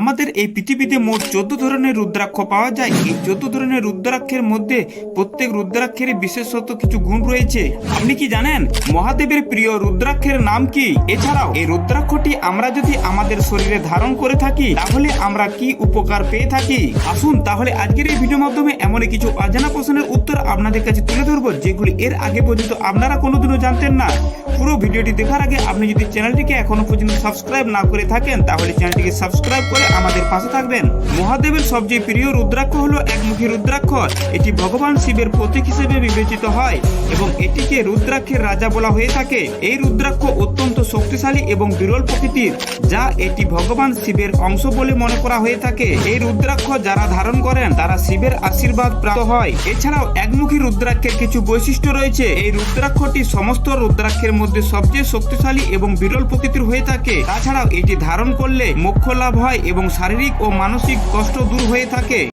আমাদের এই পৃথিবীতে মোট চোদ্দ ধরনের রুদ্রাক্ষ পাওয়া যায়। এই চোদ্দ ধরনের রুদ্রাক্ষের মধ্যে প্রত্যেক রুদ্রাক্ষের বিশেষত কিছু গুণ রয়েছে। আপনি কি জানেন, মহাদেবের প্রিয় রুদ্রাক্ষের নাম কি? এছাড়াও, এই রুদ্রাক্ষটি আমরা যদি আমাদের শরীরে ধারণ করে থাকি, তাহলে আমরা কি উপকার পেয়ে থাকি? আসুন তাহলে আজকের এই ভিডিওর মাধ্যমে এমন কিছু অজানা প্রশ্নের উত্তর আপনাদের কাছে তুলে ধরবো, যেগুলি এর আগে পর্যন্ত আপনারা কোনোদিনও জানতেন না। পুরো ভিডিওটি দেখার আগে আপনি যদি চ্যানেলটিকে এখনও পর্যন্ত সাবস্ক্রাইব না করে থাকেন, তাহলে চ্যানেলটিকে সাবস্ক্রাইব করে আমাদের পাশে থাকবেন। মহাদেবের সবচেয়ে প্রিয় রুদ্রাক্ষ হলো একমুখী রুদ্রাক্ষ। এটি ভগবান শিবের প্রতীক হিসেবে বিবেচিত হয় এবং এটিকে রুদ্রাক্ষের রাজা বলা হয়ে থাকে। এই রুদ্রাক্ষ অত্যন্ত শক্তিশালী এবং বিরল প্রকৃতির, যা এটি ভগবান শিবের অংশ বলে মনে করা হয়ে থাকে। এই রুদ্রাক্ষ যারা ধারণ করেন, তারা শিবের আশীর্বাদ প্রাপ্ত হয়। এছাড়াও একমুখী রুদ্রাক্ষের কিছু বৈশিষ্ট্য রয়েছে। এই রুদ্রাক্ষটি সমস্ত রুদ্রাক্ষের মধ্যে সবচেয়ে শক্তিশালী এবং বিরল প্রকৃতির হয়ে থাকে। তাছাড়াও এটি ধারণ করলে মোক্ষ লাভ হয় এবং শারীরিক ও মানসিক কষ্ট দূর হয়ে থাকে।